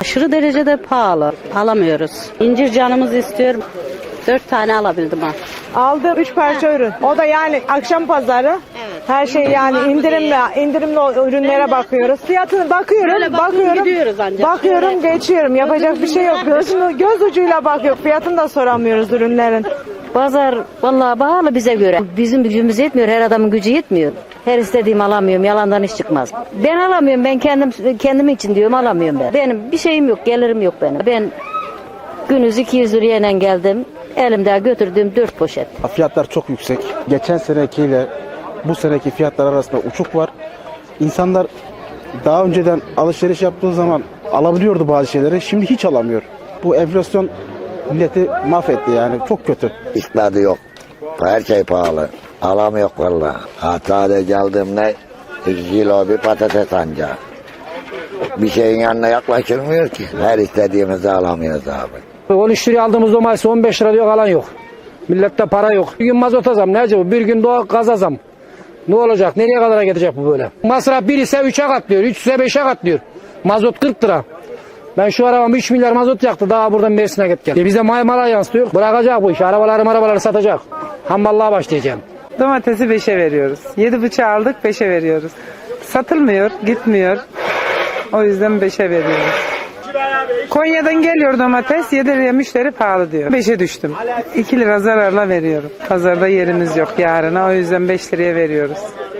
Aşırı derecede pahalı. Alamıyoruz. İncir canımız istiyor. Dört tane alabildim ha. Aldım 3 parça ürün. O da yani akşam pazarı. Her şey yani indirimli indirimli ürünlere bakıyoruz. Fiyatını bakıyorum, Böyle bakıp bakıyorum. gidiyoruz ancak. Bakıyorum, geçiyorum. Yapacak bir şey yok. Gözünü, göz ucuyla bakıyor. Fiyatını da soramıyoruz ürünlerin. Pazar vallahi pahalı bize göre. Bizim gücümüz yetmiyor, her adamın gücü yetmiyor. Her istediğim alamıyorum, yalandan iş çıkmaz. Ben alamıyorum, ben kendim kendim için diyorum alamıyorum ben. Benim bir şeyim yok, gelirim yok benim. Ben günüz 200 liraya geldim. Elimde götürdüğüm 4 poşet. Fiyatlar çok yüksek. Geçen senekiyle bu seneki fiyatlar arasında uçuk var. İnsanlar daha önceden alışveriş yaptığı zaman alabiliyordu bazı şeyleri. Şimdi hiç alamıyor. Bu enflasyon milleti mahvetti yani. Çok kötü. İknadı yok. Her şey pahalı. Alamıyor valla. Hatta geldim ne? 2 kilo bir patates anca. Bir şeyin yanına yaklaşılmıyor ki. Her istediğimizi alamıyoruz abi. 13 liraya aldığımız domates 15 lira diyor kalan yok. Millette para yok. Bir gün mazota zam ne acaba? Bir gün doğa gaza zam. Ne olacak? Nereye kadar gidecek bu böyle? Masraf 1 ise 3'e katlıyor. 3 ise 5'e katlıyor. Mazot 40 lira. Ben şu arabam 3 milyar mazot yaktı. Daha buradan Mersin'e git gel. E bize maymara yansıtıyor. Bırakacak bu iş. Arabaları arabaları satacak. Hamballığa başlayacağım. Domatesi 5'e veriyoruz. 7 bıçağı aldık 5'e veriyoruz. Satılmıyor, gitmiyor. O yüzden 5'e veriyoruz. Konya'dan geliyor domates 7 liraya müşteri pahalı diyor. 5'e düştüm. 2 lira zararla veriyorum. Pazarda yerimiz yok yarına o yüzden 5 liraya veriyoruz.